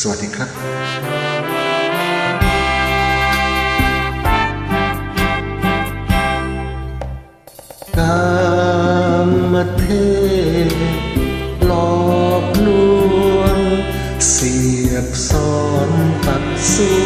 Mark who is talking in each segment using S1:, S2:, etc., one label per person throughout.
S1: สวัสดีครับกามเทพหลอกลวง เสียบซ้อนตัดสู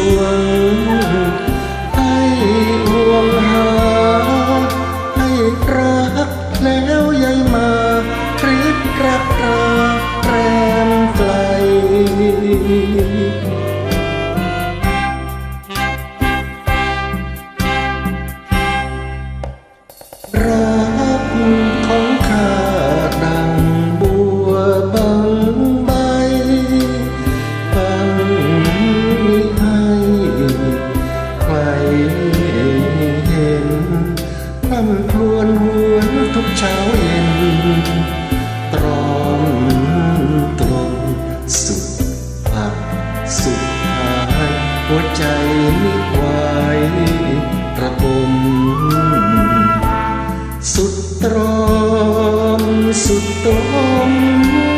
S1: นนำพลวนหวนทุกเช้าเย็น ตรอมตรงสุดพักสุดท้ายหัวใจมิดไหวระบมสุดตรอมสุดตรม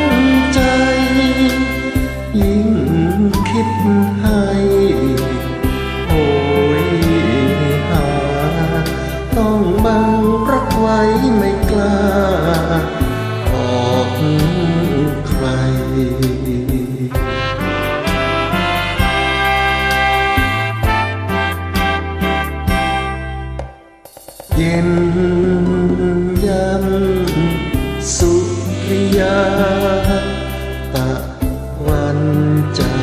S1: ็นย้ำสุริยาตะวันจา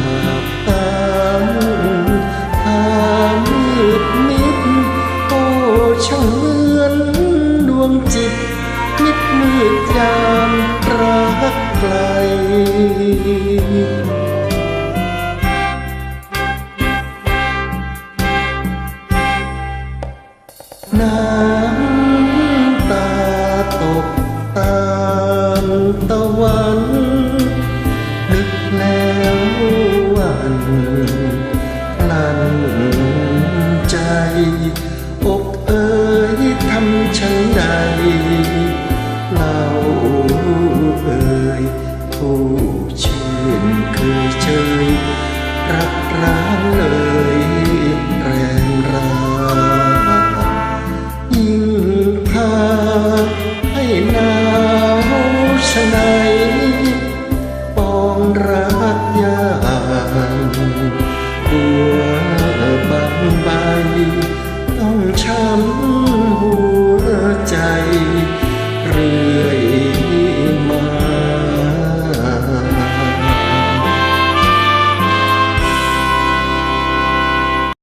S1: กตามทางมืดมิดโอช่างเหมือนดวงจิตมิดมืดยา น้ำตาตกตามตะวันนึกแล้ววันนั่นใจ อกเอ๋ยทำฉันใดเล่าเอ๋ยผู้ชื่นเคยเจอรัก